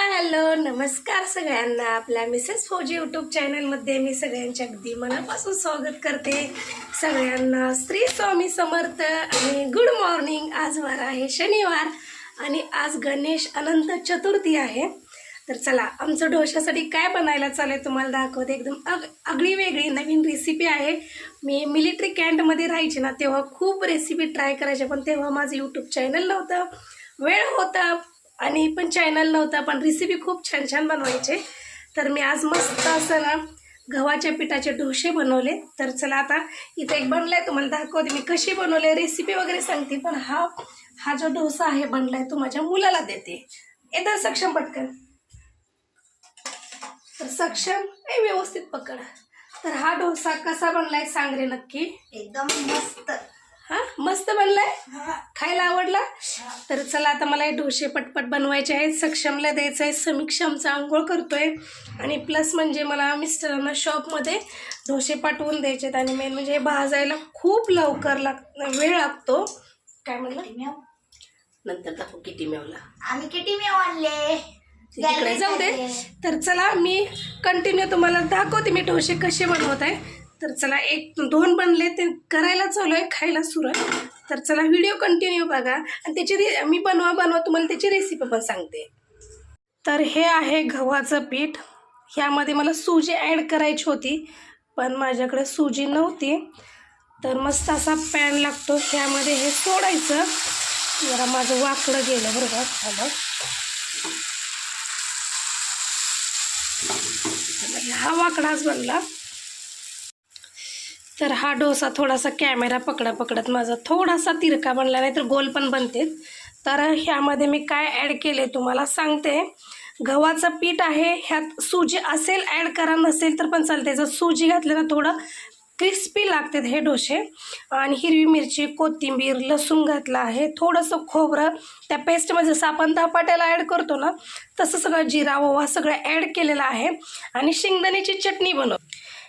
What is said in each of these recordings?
Hello नमस्कार सगळ्यांना. आपल्या मिसेस फौजी यूट्यूब चॅनलमध्ये मी सगळ्यांच्या अगदी मनापासून स्वागत करते. सगळ्यांना श्री स्वामी समर्थ आणि गुड मॉर्निंग आज वार आहे शनिवार आणि आज गणेश अनंत चतुर्थी आहे. तर चला आमचं डोशासाठी काय बनायला चालू आहे तुम्हाला दाखवते. एकदम अग आगळी वेगळी नवीन रेसिपी आहे. मी मिलिटरी कॅन्टमध्ये राहायची ना तेव्हा खूप रेसिपी ट्राय करायचे पण तेव्हा माझं यूट्यूब चॅनल नव्हतं. वेळ होता आणि पण चॅनल नव्हता पण रेसिपी खूप छान छान बनवायचे. तर मी आज मस्त असं ना गव्हाच्या पिठाचे डोसे बनवले. तर चला आता इथं एक बनलाय तुम्हाला दाखवते मी कशी बनवले. रेसिपी वगैरे सांगते पण हा हा जो डोसा आहे बनलाय तो माझ्या मुलाला देते. येतं सक्षम पटकन. तर सक्षम ए व्यवस्थित पकड. तर हा डोसा कसा बनलाय सांग रे नक्की. एकदम मस्त. हा? मस्त बनलाय? खायला आवडला? तर चला आता मला हे डोसे पटपट बनवायचे आहेत. सक्षमला द्यायचं आहे. समीक्षमचा आंघोळ करतोय. आणि प्लस म्हणजे मला मिस्टरांना शॉपमध्ये डोसे पाठवून द्यायचे आहेत. आणि मेन म्हणजे हे भाजायला खूप लवकर लाग वेळ लागतो. काय म्हणलं? नंतर दाखवू किती मेवला आम्ही किती मी आणले तिकडे जाऊ दे. तर चला मी कंटिन्यू तुम्हाला दाखवते मी डोसे कसे बनवत आहे. तर चला एक दोन बनले ते करायला चालू आहे खायला सुरू आहे. तर चला व्हिडिओ कंटिन्यू बघा. आणि त्याची रे मी बनवा बनवा तुम्हाला त्याची रेसिपी पण सांगते. तर हे आहे गव्हाचं पीठ. ह्यामध्ये मला सुजी ॲड करायची होती पण माझ्याकडे सुजी नव्हती. तर मस्त असा पॅन लागतो. ह्यामध्ये हे सोडायचं. जरा माझं वाकडं गेलं बरोबर झालं. हा वाकडाच बनला. तर हा डोसा थोडासा कॅमेरा पकडा पकडत माझा थोडासा तिरका बनला नाही तर गोल पण बनते. तर ह्यामध्ये मी काय ॲड केले तुम्हाला सांगते. गव्हाचं पीठ आहे ह्यात सुजी असेल ॲड करा नसेल तर पण चालते जर सुजी घातलं ना थोडं क्रिस्पी लागतात हे डोसे. आणि हिरवी मिरची कोथिंबीर लसूण घातलं आहे. थोडंसं खोबरं त्या पेस्टमध्ये जसं आपण धपाट्याला ॲड करतो ना तसं सगळं जिरा ओवा सगळं ॲड केलेलं आहे. आणि शेंगदाण्याची चटणी बनव.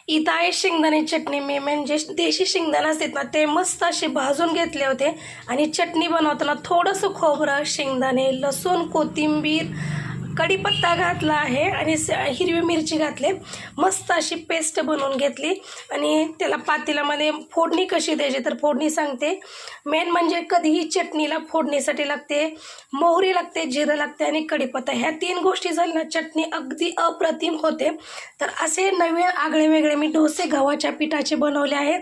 इथं आहे शेंगदाणे चटणी. मी म्हणजे देशी शेंगदाणे असतात ना ते मस्त असे भाजून घेतले होते. आणि चटणी बनवताना थोडंसं खोबरं शेंगदाणे लसूण कोथिंबीर कढीपत्ता घातला आहे आणि स हिरवी मिरची घातली. मस्त अशी पेस्ट बनवून घेतली. आणि त्याला पातेल्यामध्ये फोडणी कशी द्यायची तर फोडणी सांगते. मेन म्हणजे कधीही चटणीला फोडणीसाठी लागते मोहरी लागते जिरं लागते आणि कढीपत्ता. ह्या तीन गोष्टी झाल्या ना चटणी अगदी अप्रतिम होते. तर असे नवीन आगळे वेगळे मी डोसे गव्हाच्या पिठाचे बनवले आहेत.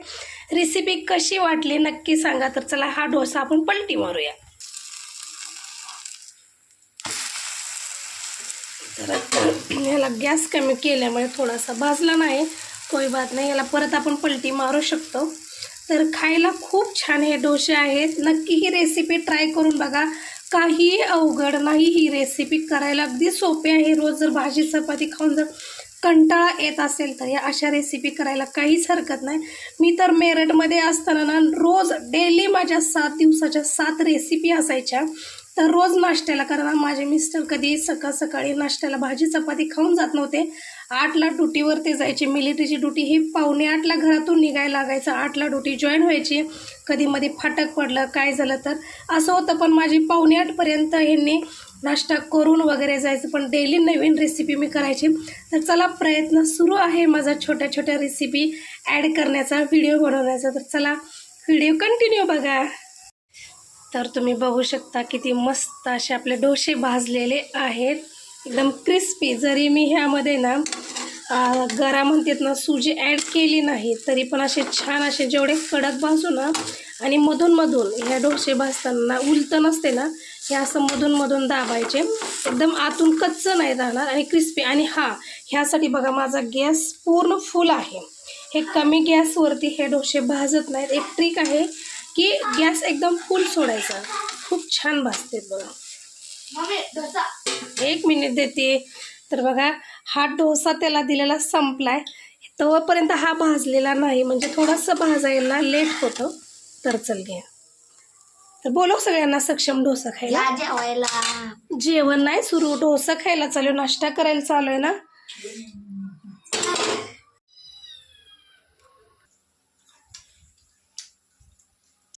रेसिपी कशी वाटली नक्की सांगा. तर चला हा डोसा आपण पलटी मारूया. तर याला गॅस कमी केल्यामुळे थोडासा भाजला नाही कोई बात नाही. याला परत आपण पलटी मारू शकतो. तर खायला खूप छान हे डोसे आहेत. नक्की ही रेसिपी ट्राय करून बघा. काही अवघड नाही ही रेसिपी करायला अगदी सोपी आहे. रोज जर भाजी चपाती खाऊन जर कंटाळा येत असेल तर या अशा रेसिपी करायला काहीच हरकत नाही. मी तर मेरठमध्ये असताना ना रोज डेली माझ्या सात दिवसाच्या सात रेसिपी असायच्या. तर रोज नाश्त्याला कारण माझे मिस्टर कधी सकाळ सकाळी नाश्त्याला भाजी चपाती खाऊन जात नव्हते. आठला ड्युटीवर ते जायचे. मिलिटरीची ड्युटी ही पावणे आठला घरातून निघायला लागायचं. आठला ड्युटी जॉईन व्हायची. कधी मध्ये फाटक पडलं काय झालं तर. असं होतं पण माझी पावणे आठपर्यंत ह्यांनी नाश्ता करून वगैरे जायचं. पण डेली नवीन रेसिपी मी करायची. तर चला प्रयत्न सुरू आहे माझा छोट्या छोट्या रेसिपी ॲड करण्याचा व्हिडिओ बनवण्याचा. तर चला व्हिडिओ कंटिन्यू बघा. तर तुम्ही बघू शकता किती मस्त असे आपले डोसे भाजलेले आहेत. एकदम क्रिस्पी जरी मी ह्यामध्ये ना गरा म्हणतात ना सुजी ॲड केली नाही तरी पण असे छान असे जेवढे कडक भाजू ना आणि मधून मधून ह्या डोसे भाजताना उलतं नसते ना हे असं मधून मधून दाबायचे. एकदम आतून कच्चं नाही राहणार आणि क्रिस्पी आणि हा ह्यासाठी बघा माझा गॅस पूर्ण फुल आहे. हे कमी गॅसवरती हे डोसे भाजत नाहीत. एक ट्रिक आहे. की गॅस एकदम फुल सोडायचा. खूप छान भाजते बघा. एक मिनिट देते. तर बघा हा डोसा त्याला दिलेला संपलाय. तोपर्यंत हा भाजलेला नाही म्हणजे थोडंसं भाजायला लेट होतं. तर चल घ्या. तर बोलव सगळ्यांना सक्षम डोसा खायला. जेवायला. जेवण नाही सुरू डोसा खायला चालू नाश्ता करायला चालू आहे ना?